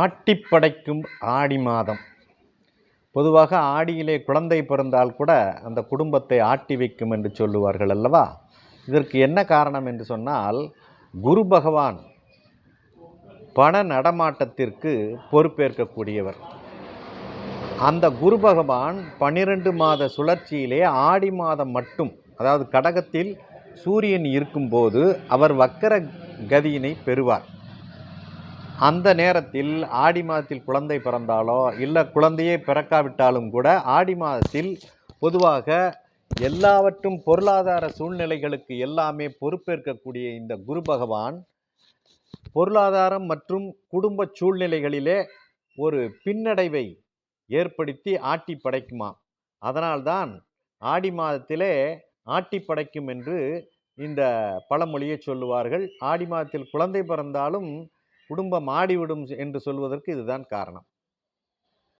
ஆட்டிப்படைக்கும் ஆடி மாதம். பொதுவாக ஆடியிலே குழந்தை பிறந்தால் கூட அந்த குடும்பத்தை ஆட்டி வைக்கும் என்று சொல்லுவார்கள் அல்லவா? இதற்கு என்ன காரணம் என்று சொன்னால் குரு பகவான் பண நடமாட்டத்திற்கு பொறுப்பேற்கக்கூடியவர். அந்த குரு பகவான் பன்னிரண்டு மாத சுழற்சியிலே ஆடி மாதம் மட்டும் அதாவது கடகத்தில் சூரியன் இருக்கும்போது அவர் வக்கர கதியினை பெறுவார். அந்த நேரத்தில் ஆடி மாதத்தில் குழந்தை பிறந்தாலோ இல்லை குழந்தையே பிறக்காவிட்டாலும் கூட ஆடி மாதத்தில் பொதுவாக எல்லாவற்றும் பொருளாதார சூழ்நிலைகளுக்கு எல்லாமே பொறுப்பேற்கக்கூடிய இந்த குரு பகவான் பொருளாதாரம் மற்றும் குடும்ப சூழ்நிலைகளிலே ஒரு பின்னடைவை ஏற்படுத்தி ஆட்டி படைக்குமாம் அதனால்தான் ஆடி மாதத்திலே ஆட்டி படைக்கும் என்று இந்த பழமொழியை சொல்லுவார்கள். ஆடி மாதத்தில் குழந்தை பிறந்தாலும் குடும்பம் ஆடிவிடும் என்று சொல்வதற்கு இதுதான் காரணம்.